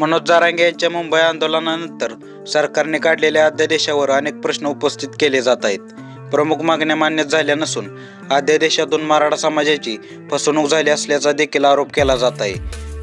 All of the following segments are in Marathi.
मनोज जारांगे यांच्या मुंबई आंदोलनानंतर सरकारने काढलेल्या अध्यादेशावर अनेक प्रश्न उपस्थित केले जात आहेत. प्रमुख मागण्या मान्य झाल्या नसून अध्यादेशातून मराठा समाजाची फसवणूक झाली असल्याचा देखील आरोप केला जात आहे.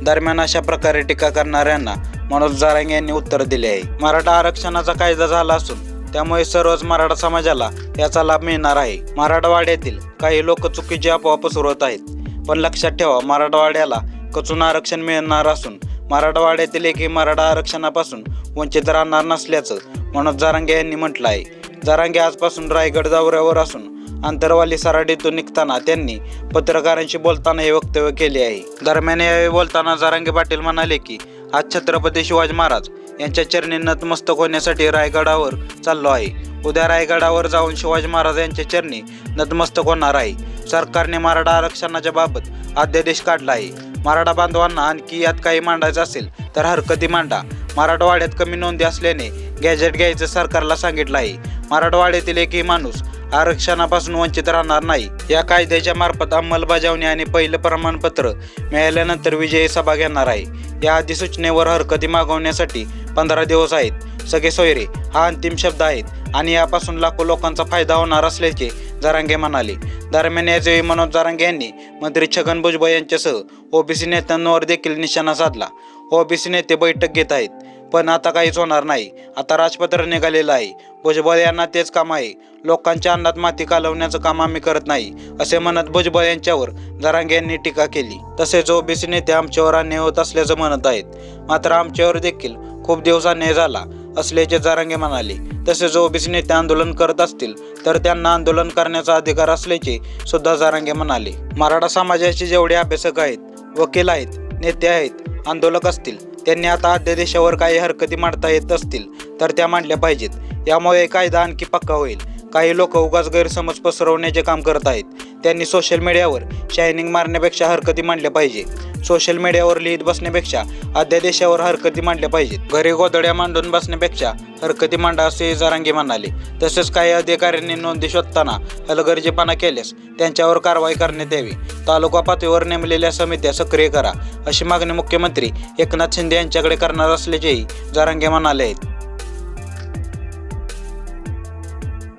दरम्यान अशा प्रकारे टीका करणाऱ्यांना मनोज जारांगे यांनी उत्तर दिले आहे. मराठा आरक्षणाचा कायदा झाला असून त्यामुळे सर्वच मराठा समाजाला याचा लाभ मिळणार आहे. मराठवाड्यातील काही लोक चुकीची अफवा पसरवत आहेत. पण लक्षात ठेवा मराठवाड्याला कचून आरक्षण मिळणार असून मराठवाड्यातील एकही मराठा आरक्षणापासून वंचित राहणार नसल्याचं मनोज जारांगे यांनी म्हटलं आहे जारांगे आजपासून रायगड दौऱ्यावर असून आंतरवाली सराडीतून निघताना त्यांनी पत्रकारांशी बोलताना हे वक्तव्य केले आहे. दरम्यान यावेळी बोलताना जारांगे पाटील म्हणाले की आज छत्रपती शिवाजी महाराज यांच्या चरणी नतमस्तक होण्यासाठी रायगडावर चाललो आहे. उद्या रायगडावर जाऊन शिवाजी महाराज यांच्या चरणी नतमस्तक होणार आहे. सरकारने मराठा आरक्षणाच्या बाबत अध्यादेश काढला आहे. मराठा बांधवांना आणखी यात काही मांडायचं असेल तर हरकती मांडा. मराठवाड्यात कमी नोंदी असल्याने गॅजेट घ्यायचं सरकारला सांगितलं आहे. मराठवाड्यातील एकही माणूस आरक्षणापासून वंचित राहणार नाही. या कायद्याच्या मार्फत अंमलबजावणी आणि पहिलं प्रमाणपत्र मिळाल्यानंतर विजयी सभा घेणार आहे. या अधिसूचनेवर हरकती मागवण्यासाठी पंधरा दिवस आहेत. सगळे सोयरे हा अंतिम शब्द आहेत आणि यापासून लाखो लोकांचा फायदा होणार असल्याचे जरांगे म्हणाले. दरम्यान याचवेळी मनोज जारंग यांनी मंत्री छगन भुजबळ यांच्यासह ओबीसी नेत्यांवर देखील निशाणा साधला. ओबीसी नेते बैठक घेत आहेत पण आता काहीच होणार नाही. आता राजपत्र निघालेलं आहे. भुजबळ यांना तेच काम आहे. लोकांच्या अन्नात माती कालवण्याचं काम आम्ही करत नाही असे म्हणत भुजबळ यांच्यावर जरांगे यांनी टीका केली. तसेच ओबीसी नेते आमच्यावर अन्याय होत असल्याचं म्हणत आहेत. मात्र आमच्यावर देखील खूप दिवस अन्याय झाला. असल्याचे जारांगे म्हणाले. तसेच ओबीसी नेते आंदोलन करत असतील तर त्यांना आंदोलन करण्याचा अधिकार असल्याचे सुद्धा जारांगे म्हणाले. मराठा समाजाचे जेवढे अभ्यासक आहेत वकील आहेत नेते आहेत आंदोलक असतील त्यांनी आता अध्यादेशावर काही हरकती मांडता येत असतील तर त्या मांडल्या पाहिजेत. यामुळे कायदा आणखी पक्का होईल. काही लोक उगाच गैरसमज पसरवण्याचे काम करत आहेत. त्यांनी सोशल मीडियावर शायनिंग मारण्यापेक्षा हरकती मांडल्या पाहिजे. सोशल मीडियावर लिहित बसण्यापेक्षा अध्यादेशावर हरकती मांडल्या पाहिजेत. घरी गोदड्या मांडून बसण्यापेक्षा हरकती मांडा असे जरांगे म्हणाले. तसेच काही अधिकाऱ्यांनी नोंदी शोधताना हलगर्जीपणा केल्यास त्यांच्यावर कारवाई करण्यात यावी. तालुका पातळीवर नेमलेल्या समित्या सक्रिय करा अशी मागणी मुख्यमंत्री एकनाथ शिंदे यांच्याकडे करणार असल्याचेही जरांगे म्हणाले आहेत.